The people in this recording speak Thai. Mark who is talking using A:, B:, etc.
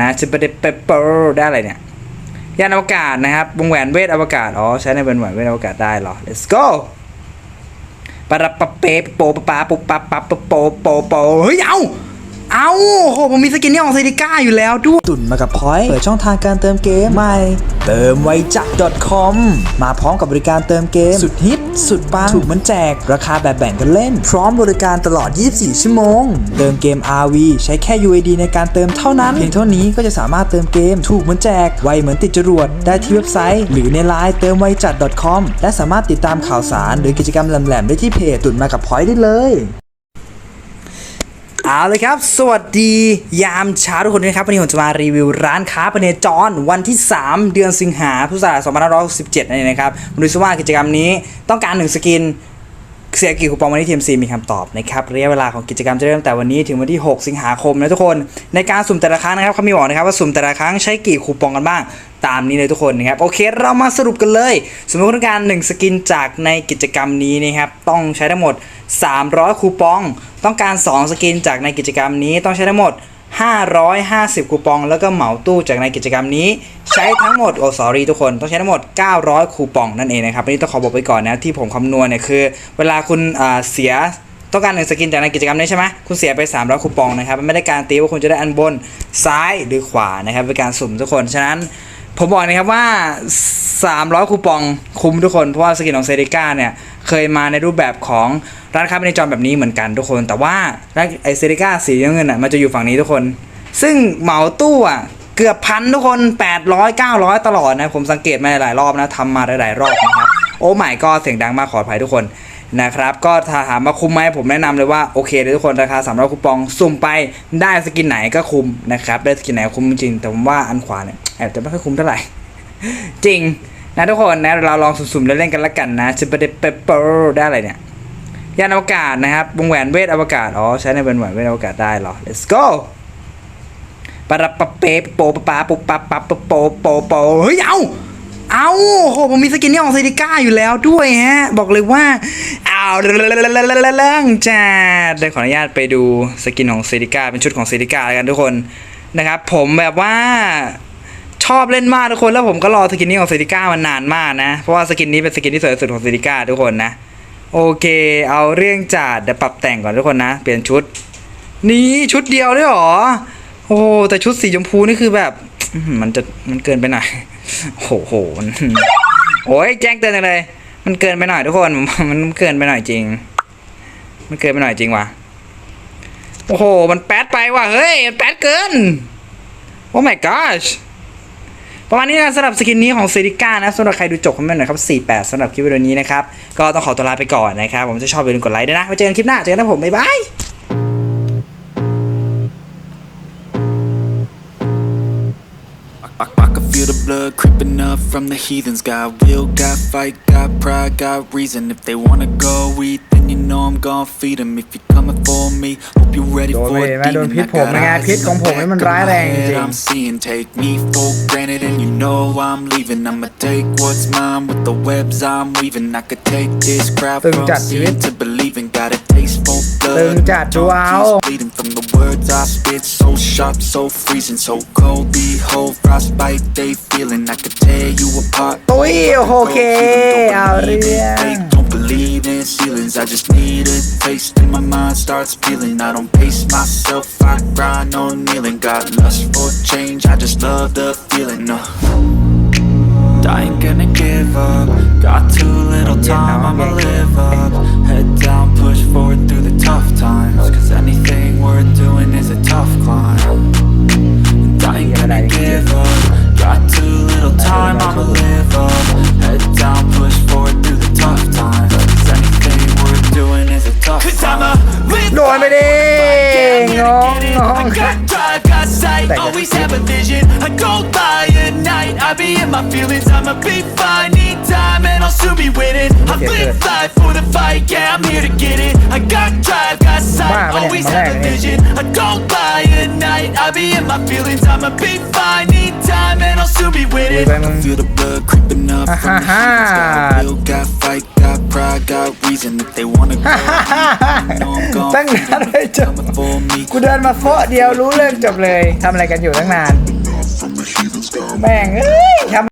A: นะจะไปได้เปเปอร์ได้อะไรเนี่ยยานอวกาศนะครับวงแหวนเวทอวกาศอ๋อใช้ในวงแหวนเวทอวกาศได้เหรอ let's go ปะระปะเปปโปปะปาปุปะปะปะโปโปโปเฮ้ยเอา เอาโหผมมีสกินนี่ของเซดิก้าอยู่แล้วด้วย
B: ตุ่นมากับพอยต์เปิดช่องทางการเติมเกมใหม่เติมไวจัก .com มาพร้อมกับบริการเติมเกม สุดฮิต สุดปังถูกเหมันแจก ราคาแบบแบ่งกันเล่น พร้อมบริการตลอด 24 ชั่วโมง เติมเกม RV ใช้แค่ UID ในการเติมเท่านั้น เพียงเท่านี้ก็จะสามารถเติมเกม ถูกเหมือนแจก ไวเหมือนติดจรวด ได้ที่เว็บไซต์ หรือในไลน์เติมไวจัด .com และสามารถติดตามข่าวสาร หรือกิจกรรมแหลมๆได้ที่เพจตุ่นมากับพอยต์ได้เลย
A: เอาเลยครับ สวัสดียามเช้าทุกคนนะครับ วันนี้ผมจะมารีวิวร้านค้าปเนจรวันที่ 3 เดือนสิงหาพุทธศักราช2567นั่นเองนะครับดูซิว่ากิจกรรมนี้ต้องการ 1 สกิน เสียกี่คูปองวันนี้ TMC มีคำตอบนะครับระยะเวลาของกิจกรรมจะเริ่มแต่วันนี้ถึงวันที่ 6 สิงหาคมนะทุกคนในการสุ่มแต่ละครั้งนะครับเขามีบอกนะครับว่าสุ่มแต่ละครั้งใช้กี่คูปองกันบ้างตามนี้เลยทุกคนนะครับโอเคเรามาสรุปกันเลย สมมติว่าต้องการ 1 สกินจากในกิจกรรมนี้นะครับต้องใช้ทั้งหมด 300 คูปอง ต้องการ 2 สกินจากในกิจกรรมนี้ต้องใช้ทั้งหมด 550 คูปอง แล้วก็เหมาตู้จากในกิจกรรมนี้ ใช้ทั้งหมดโอ้สอรีทุกคนต้องใช้ทั้งหมด 900 คูปองนั่นเองนะครับอันนี้ต้องขอบอกไปก่อนนะที่ผมคำนวณเนี่ยคือ เวลาคุณเสียต้องการหนึ่งสกินจากในกิจกรรมนี้ใช่ไหมคุณเสียไป 300 คูปองนะครับไม่ได้การตีว่าคุณจะได้อันบนซ้ายหรือขวานะครับเป็นการสุ่มทุกคนฉะนั้นผมบอกนะครับว่า 300 คูปองคุ้มทุกคนเพราะว่าสกินของเซริก้าเนี่ย เคยมาในรูปแบบของร้านค้าในจรแบบนี้เหมือนกันทุกคน แต่ว่าไอเซริก้าสีเงินอะมันจะอยู่ฝั่งนี้ทุกคน ซึ่งเหมาตู้อะเกือบพันทุกคน 800 900 ตลอดนะ ผมสังเกตมาหลายรอบนะทำมาหลายรอบนะครับ โอ้ไม่ก็เสียงดังมากขออภัยทุกคนนะครับ ก็ถ้าถามมาคุ้มไหมผมแนะนำเลยว่า โอเคเลยทุกคนราคา300คูปองสุ่มไปได้สกินไหนก็คุ้มนะครับ ได้สกินไหนคุ้มจริง แต่ผมว่าอันขวาเนี่ยแอบจะไม่ค่อยคุ้มเท่าไหร่ จริง นะทุกคนนะเราลองสุ่มๆเล่นๆกันละกันนะจะไปได้เปเปอร์ได้อะไรเนี่ยยานอวกาศนะครับวงแหวนเวทอวกาศอ๋อใช้ในเป็นแหวนเวทอวกาศได้เหรอ let's go ปะระปะเปะโปปะปาปุปะปะปะโปโปโปเฮ้ยเอาเอาโหผมมีสกินนี่ของเซดิก้าอยู่แล้วด้วยฮะ บอกเลยว่าเอาเรื่องจ้าเดี๋ยวขออนุญาตไปดูสกินของเซดิก้าเป็นชุดของเซดิก้ากันทุกคนนะครับ ผมแบบว่า ชอบเล่นมากทุกคนแล้วผมก็รอสกินนี้ของเซติก้ามานานมากนะ เพราะว่าสกินนี้เป็นสกินที่สวยสุดของเซติก้าทุกคนนะ โอเค เอาเรื่องจัดเดี๋ยวปรับแต่งก่อนทุกคนนะ เปลี่ยนชุด นี่ชุดเดียวด้วยหรอ โอ้แต่ชุดสีชมพูนี่คือแบบมันจะมันเกินไปหน่อยโอ้โหโอ้ยแจ้งเตือนจังเลย มันเกินไปหน่อยทุกคนมันเกินไปหน่อยจริง มันเกินไปหน่อยจริงว่ะโอ้โห มันแป๊ดไปว่ะเฮ้ยมันแป๊ดเกินโอ้ my gosh ประมาณนี้นะสำหรับสกินนี้ของเซริก้านะสำหรับใครดูจบคอมเมนต์หน่อยครับ 48สำหรับคลิปวิดีโอนี้นะครับ ก็ต้องขอตัวลาไปก่อนนะครับ ผมจะชอบอย่าลืมกดไลค์ด้วยนะไว้เจอกันคลิปหน้า เจอกันนะผม บ๊ายบาย
C: blood creeping up from the heathens. Got will, got fight, got pride, got reason. If they wanna go eat, then you know I'm gonna feed 'em. If you're coming for me, hope you're ready
A: โดน
C: for
A: ไป
C: it.
A: เห็นไหมโดนพิษผมเป็นไงพิษของผมนี่มันร้ายแรงจริง
C: I'm seeing, take me for granted, and you know I'm leaving. I'ma take what's mine with the webs I'm weaving. I could take this crowd
A: ตึง
C: from
A: จัดชีวิต
C: seeing to believing.
A: ตึง
C: blood.
A: จัดดูเอา
C: bleeding from the words I spit. So sharp, so freezing, so cold. Behold, frostbite they feeling. I could tear you apart.
A: ตุ้ยโอเค เอาเรื่อง
C: They don't believe in ceilings. I just need a taste, and my mind starts peeling. I don't pace myself, I grind on kneeling. Got lust for change, I just love the feeling. No. I ain't gonna give up. Got too little time, I'ma live give up. Got too little time, I'ma live up. Head down, push forward through the tough times. Cause anything worth doing is a tough
D: Cause I'm a
C: climb.
D: live
A: โดนไปดิงงงง
D: I got drive, got sight, always have a vision I go by at night, I be in my feelings I'ma be fine, need time winning I live life for the fight, yeah I'm here to get it I got drive, got sight, always have a vision I go by at night, I be in my feelings I'ma be fine, need time and I'll soon be
A: ไป
D: winning
A: มึง
C: Feel the blood creeping up from the
A: Ha, ha,
C: heathens.
A: ha.
C: Got will, got fight, got pride, got reason. If they wanna go, you know I'm gone.
A: ตั้งนานไม่จบ
C: Coming for me.
A: กูเดินมาโฟะเดียวรู้เรื่องจบเลยทำอะไรกันอยู่
C: อยู่ตั้งนานแม่งเอ้ยทำ